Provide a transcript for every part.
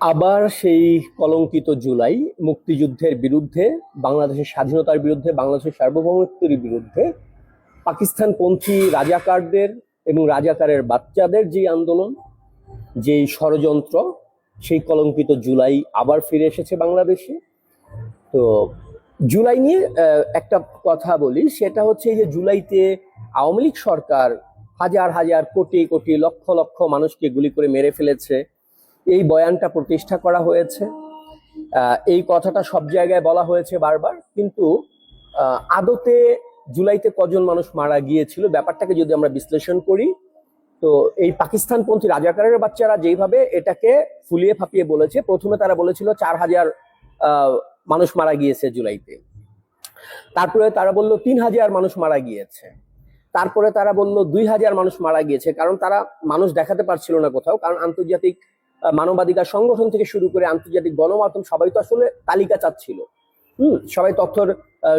আবার সেই কলঙ্কিত জুলাই মুক্তিযুদ্ধের বিরুদ্ধে, বাংলাদেশের স্বাধীনতার বিরুদ্ধে, বাংলাদেশের সার্বভৌমত্বের বিরুদ্ধে পাকিস্তানপন্থী রাজাকারদের এবং রাজাকারের বাচ্চাদের যে আন্দোলন, যেই ষড়যন্ত্র, সেই কলঙ্কিত জুলাই আবার ফিরে এসেছে বাংলাদেশে। তো জুলাই নিয়ে একটা কথা বলি, সেটা হচ্ছে যে জুলাইতে আওয়ামী লীগ সরকার হাজার হাজার কোটি কোটি লক্ষ লক্ষ মানুষকে গুলি করে মেরে ফেলেছে। এই বয়ানটা প্রতিষ্ঠা করা হয়েছে। এই কথাটা সব জায়গায় বলা হয়েছে বারবার, কিন্তু আদতে জুলাইতে কজন মানুষ মারা গিয়েছিল ব্যাপারটাকে যদি আমরা বিশ্লেষণ করি, তো এই পাকিস্তানপন্থী রাজাকারের বাচ্চারা যেইভাবে এটাকে ফুলিয়ে ফাপিয়ে বলেছে, প্রথমে তারা বলেছিল চার হাজার মানুষ মারা গিয়েছে জুলাইতে। তারপরে তারা বলল তিন হাজার মানুষ মারা গিয়েছে। তারপরে তারা বলল দুই হাজার মানুষ মারা গিয়েছে, কারণ তারা মানুষ দেখাতে পারছিল না কোথাও, কারণ আন্তর্জাতিক মানবাধিকার সংগঠন থেকে শুরু করে আন্তর্জাতিক গণমাধ্যম, সবাই তো আসলে তালিকা চাচ্ছিল। হুম, সবাই তথ্যর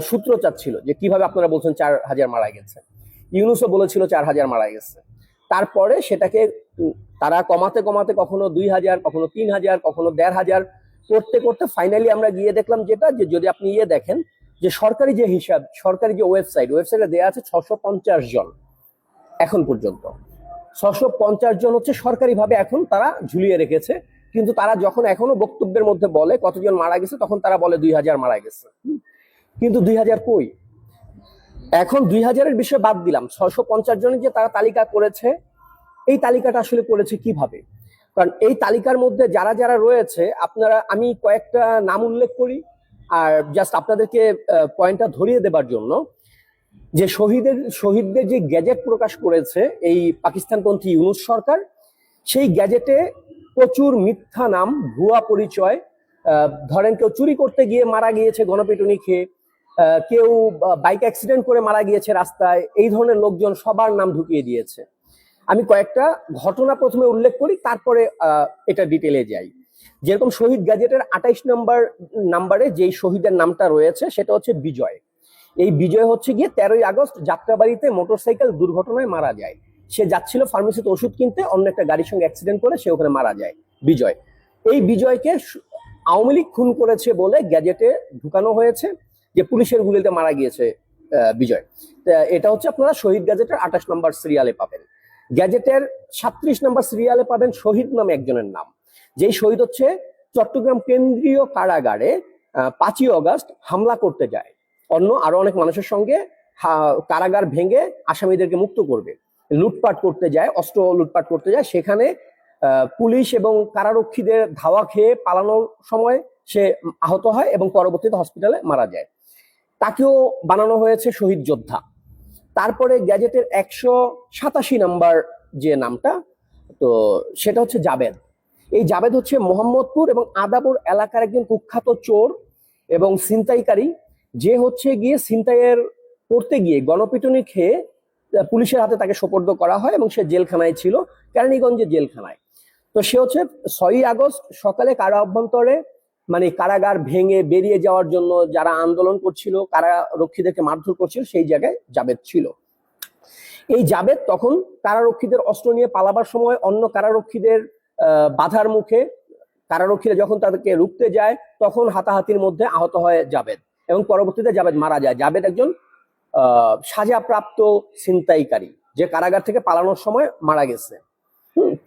সূত্র চাচ্ছিল যে কীভাবে আপনারা বলছেন চার হাজার মারা গেছে। ইউনুসও বলেছিল চার হাজার মারা গেছে। তারপরে সেটাকে তারা কমাতে কমাতে কখনো দুই হাজার, কখনো তিন হাজার, কখনো দেড় হাজার করতে করতে ফাইনালি আমরা গিয়ে দেখলাম যেটা, যে যদি আপনি ইয়ে দেখেন, যে সরকারি যে হিসাব, সরকারি যে ওয়েবসাইট ওয়েবসাইটে দেওয়া আছে ছশো পঞ্চাশ জন এখন পর্যন্ত। ছশো পঞ্চাশ জন হচ্ছে সরকারিভাবে এখন তারা ঝুলিয়ে রেখেছে। কিন্তু তারা যখন এখনও বক্তব্যের মধ্যে বলে কতজন মারা গেছে, তখন তারা বলে দুই হাজার মারা গেছে। কিন্তু দুই হাজার কই? এখন দুই হাজারের বিষয়ে বাদ দিলাম। ছশো পঞ্চাশ জনের যে তারা তালিকা করেছে, এই তালিকাটা আসলে করেছে কীভাবে? কারণ এই তালিকার মধ্যে যারা যারা রয়েছে, আপনারা, আমি কয়েকটা নাম উল্লেখ করি। আর জাস্ট আপনাদেরকে পয়েন্টটা ধরিয়ে দেবার জন্য যে শহীদের, শহীদদের যে গ্যাজেট প্রকাশ করেছে এই পাকিস্তানপন্থী ইউনুস সরকার, সেই গ্যাজেটে প্রচুর মিথ্যা নাম, ভুয়া পরিচয় ধরেন কেউ চুরি করতে গিয়ে মারা গিয়েছে গণপিটুনি খেয়ে কেউ বাইক অ্যাক্সিডেন্ট করে মারা গিয়েছে রাস্তায়, এই ধরনের লোকজন সবার নাম ঢুকিয়ে দিয়েছে। আমি কয়েকটা ঘটনা প্রথমে উল্লেখ করি, তারপরে এটা ডিটেলে যাই। যেরকম শহীদ গ্যাজেটের আঠাইশ নম্বর, নাম্বারে যেই শহীদের নামটা রয়েছে, সেটা হচ্ছে বিজয়। এই বিজয় হচ্ছে গিয়ে তেরোই আগস্ট যাত্রাবাড়িতে মোটরসাইকেল দুর্ঘটনায় মারা যায়। সে যাচ্ছিল ফার্মেসিতে ওষুধ কিনতে, অন্য একটা গাড়ির সঙ্গে অ্যাক্সিডেন্ট করে সে ওখানে মারা যায়, বিজয়। এই বিজয়কে আওয়ামী লীগ খুন করেছে বলে গ্যাজেটে ঢুকানো হয়েছে যে পুলিশের গুলিতে মারা গিয়েছে বিজয়। এটা হচ্ছে আপনারা শহীদ গ্যাজেটের আঠাশ নম্বর সিরিয়ালে পাবেন। গ্যাজেটের সাত্রিশ নম্বর সিরিয়ালে পাবেন শহীদ নামে একজনের নাম। যেই শহীদ হচ্ছে চট্টগ্রাম কেন্দ্রীয় কারাগারে পাঁচই অগস্ট হামলা করতে যায়। অন্য আরও অনেক মানুষের সঙ্গে কারাগার ভেঙে আসামিদেরকে মুক্ত করবে। লুটপাট করতে যায়, অস্ত্র লুটপাট করতে যায়, সেখানে পুলিশ এবং কারারক্ষীদের ধাওয়া খেয়ে পালানোর সময় সে আহত হয় এবং পরবর্তীতে হসপিটালে মারা যায়। তাকেও বানানো হয়েছে শহীদ যোদ্ধা। তারপরে গ্যাজেটের একশো সাতাশি নাম্বার যে নামটা, তো সেটা হচ্ছে জাবেদ। এই জাবেদ হচ্ছে মোহাম্মদপুর এবং আদাপুর এলাকার একজন কুখ্যাত চোর এবং ছিনতাইকারী যে হচ্ছে গিয়ে ছিনতাইয়ের করতে গিয়ে গণপিটুনি খেয়ে পুলিশের হাতে তাকে সোপর্দ করা হয় এবং সে জেলখানায় ছিল, কেরানীগঞ্জের জেলখানায়। তো সে হচ্ছে ছয়ই আগস্ট সকালে কারা অভ্যন্তরে মানে কারাগার ভেঙে বেরিয়ে যাওয়ার জন্য যারা আন্দোলন করছিল কারারক্ষীদেরকে মারধর করছিল, সেই জায়গায় জাবেদ ছিল। এই জাবেদ তখন কারারক্ষীদের অস্ত্র নিয়ে পালাবার সময় অন্য কারারক্ষীদের বাধার মুখে, কারারক্ষীরা যখন তাদেরকে রুখতে যায়, তখন হাতাহাতির মধ্যে আহত হয় জাবেদ। এবং পরবর্তীতে জাবেদ মারা যায়। জাবেদ একজন সাজাপ্রাপ্ত ছিনতাইকারী, যে কারাগার থেকে পালানোর সময় মারা গেছে।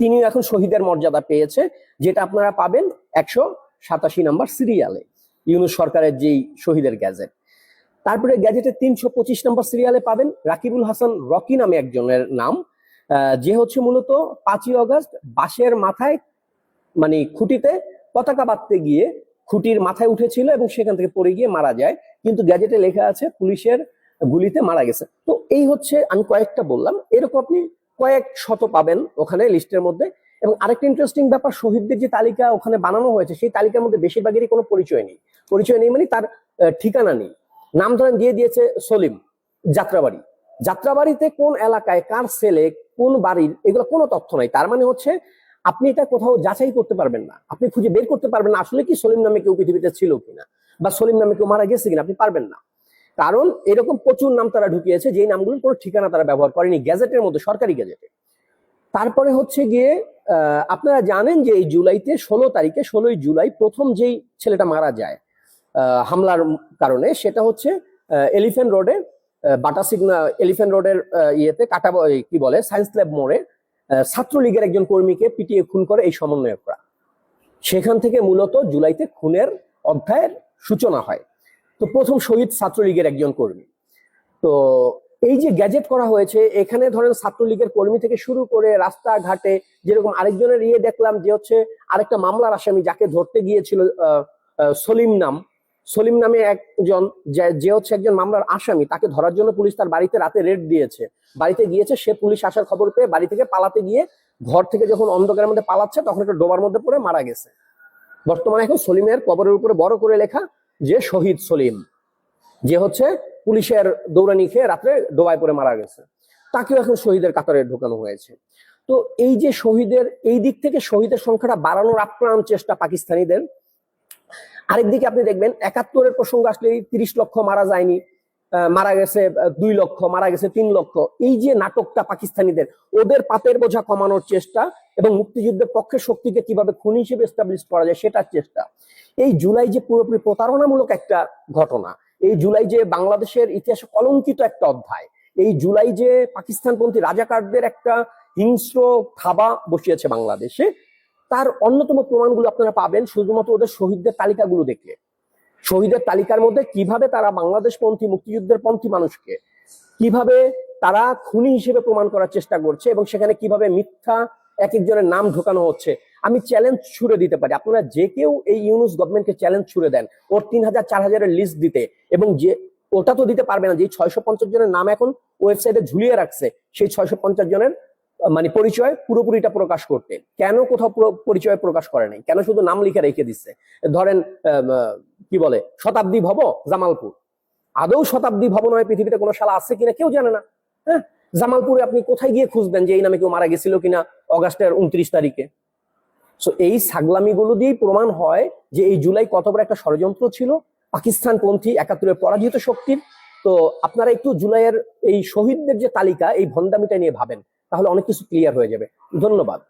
তিনি এখন শহীদের মর্যাদা পেয়েছে, যেটা আপনারা পাবেন একশো সাতাশি নম্বর সিরিয়ালে, ইউনুস সরকারের যেই শহীদের গ্যাজেট। তারপরে গ্যাজেটের তিনশো পঁচিশ নম্বর সিরিয়ালে পাবেন রাকিবুল হাসান রকি নামে একজনের নাম যে হচ্ছে মূলত পাঁচই অগস্ট বাঁশের মাথায় মানে খুঁটিতে পতাকা বাঁধতে গিয়ে খুঁটির মাথায় উঠেছিল এবং সেখান থেকে পড়ে গিয়ে মারা যায়। কিন্তু গ্যাজেটে লেখা আছে, পুলিশের গুলিতে মারা গেছে। তো এই হচ্ছে আমি কয়েকটা বললাম। এরকম আপনি কয়েক শত পাবেন ওখানে লিস্টের মধ্যে। এবং আরেকটা ইন্টারেস্টিং ব্যাপার, শহীদদের যে তালিকা ওখানে বানানো হয়েছে, সেই তালিকার মধ্যে বেশিরভাগেরই কোনো পরিচয় নেই। পরিচয় নেই মানে তার ঠিকানা নেই। নাম ধরেন দিয়ে দিয়েছে সলিম, যাত্রাবাড়ি। যাত্রাবাড়িতে কোন এলাকায়, কার ছেলে, কোন বাড়ির, এগুলো কোনো তথ্য নাই। তার মানে হচ্ছে আপনি এটা কোথাও যাচাই করতে পারবেন না। আপনি খুঁজে বের করতে পারবেন না, আসলে কি সলিম নামে কেউ পৃথিবীতে ছিল কিনা? বা সলিম নামে কেউ মারা গেছে কিনা, আপনি পারবেন না। কারণ এরকম প্রচুর নাম তারা ঢুকিয়েছে, যেই নামগুলোর কোনো ঠিকানা তারা ব্যবহার করেনি, গ্যাজেটের মধ্যে সরকারি গ্যাজেটে। তারপরে হচ্ছে গিয়ে আপনারা জানেন যে এই জুলাইতে ষোলো তারিখে, ষোলোই জুলাই প্রথম যেই ছেলেটা মারা যায় হামলার কারণে, সেটা হচ্ছে এলিফেন্ট রোডে বাটা সিগনা এলিফেন্ট রোডের ইয়েতে কাটা কি বলে, সায়েন্স ল্যাব মোড়ে ছাত্রলীগের একজন কর্মীকে পিটিয়ে খুন করে এই সমন্বয়করা। সেখান থেকে মূলত জুলাইতে খুনের অধ্যায়ের সূচনা হয়। তো প্রথম শহীদ ছাত্রলীগের একজন কর্মী। তো এই যে গ্যাজেট করা হয়েছে, এখানে ধরেন ছাত্রলীগের কর্মী থেকে শুরু করে রাস্তাঘাটে যেরকম আরেকজনের ইয়ে দেখলাম যে হচ্ছে আরেকটা মামলার আসামি যাকে ধরতে গিয়েছিল সলিম নাম সলিম নামে একজন যে- হচ্ছে একজন মামলার আসামি, তাকে ধরার জন্য পুলিশ তার বাড়িতে রাতে রেড দিয়েছে। বাড়িতে গিয়েছে, সে পুলিশ আসার খবর পেয়ে বাড়ি থেকে পালাতে গিয়ে ঘর থেকে যখন অন্ধকারের মধ্যে পালাচ্ছে, তখন একটা ডোবার মধ্যে পড়ে মারা গেছে। বর্তমানে এখন সলিমের কবরের উপরে বড় করে লেখা যে, শহীদ সলিম। যে হচ্ছে পুলিশের দৌড়ানি খেয়ে রাত্রে ডোবায় পড়ে মারা গেছে। তাকেও এখন শহীদের কাতারে ঢোকানো হয়েছে। তো এই যে শহীদের, এই দিক থেকে শহীদের সংখ্যাটা বাড়ানোর আপ্রাণ চেষ্টা পাকিস্তানিদের আরেকদিকে আপনি দেখবেন একাত্তরের প্রসঙ্গ আসলে তিরিশ লক্ষ মারা যায়নি মারা গেছে দুই লক্ষ, মারা গেছে তিন লক্ষ। এই যে নাটকটা পাকিস্তানিদের, ওদের পাপের বোঝা কমানোর চেষ্টা এবং মুক্তিযুদ্ধের পক্ষে শক্তিকে কীভাবে খুনি হিসেবে এস্টাবলিশ করা যায় সেটার চেষ্টা। এই জুলাই যে পুরোপুরি প্রতারণামূলক একটা ঘটনা, এই জুলাই যে বাংলাদেশের ইতিহাসে কলঙ্কিত একটা অধ্যায়, এই জুলাই যে পাকিস্তানপন্থী রাজাকারদের একটা হিংস্র থাবা বসিয়েছে বাংলাদেশে তার অন্যতম প্রমাণগুলো আপনারা পাবেন শুধুমাত্র ওদের শহীদদের তালিকাগুলো দেখলে। শহীদের তালিকার মধ্যে কীভাবে তারা বাংলাদেশ পন্থী মুক্তিযুদ্ধের পন্থী মানুষকে, কীভাবে তারা খুনি হিসেবে প্রমাণ করার চেষ্টা করছে এবং সেখানে কীভাবে মিথ্যা এক একজনের নাম ঢোকানো হচ্ছে, আমি চ্যালেঞ্জ ছুড়ে দিতে পারি। আপনারা যে কেউ এই ইউনুস গভর্নমেন্টকে চ্যালেঞ্জ ছুড়ে দেন, ওর তিন হাজার চার হাজারের লিস্ট দিতে এবং যে, ওটা তো দিতে পারবে না, যে ছয়শো পঞ্চাশ জনের নাম এখন ওয়েবসাইটে ঝুলিয়ে রাখছে, সেই ছয়শো পঞ্চাশ জনের মানে পরিচয় পুরোপুরিটা প্রকাশ করতে। কেন কোথাও পরিচয় প্রকাশ করে নাই? কেন শুধু নাম লিখে রেখে দিচ্ছে? ধরেন কি বলে? শতাব্দী ভব, জামালপুর। আদৌ শতাব্দী ভব নয় পৃথিবীতে কোনো শালা আছে কিনা কেউ জানে না। হ্যাঁ? জামালপুরে আপনি কোথায় গিয়ে খুঁজবেন যে এই নামে কেউ মারা গেছিল কিনা অগাস্টের উনত্রিশ তারিখে? সো এই সাগলামিগুলো দিয়েই প্রমাণ হয় যে এই জুলাই কত বড় একটা ষড়যন্ত্র ছিল। পাকিস্তান পন্থী একাত্তরের পরাজিত শক্তির। তো আপনারা একটু জুলাইয়ের এই শহীদদের যে তালিকা, এই ভন্ডামিটা নিয়ে ভাবেন। তাহলে অনেক কিছু ক্লিয়ার হয়ে যাবে। ধন্যবাদ।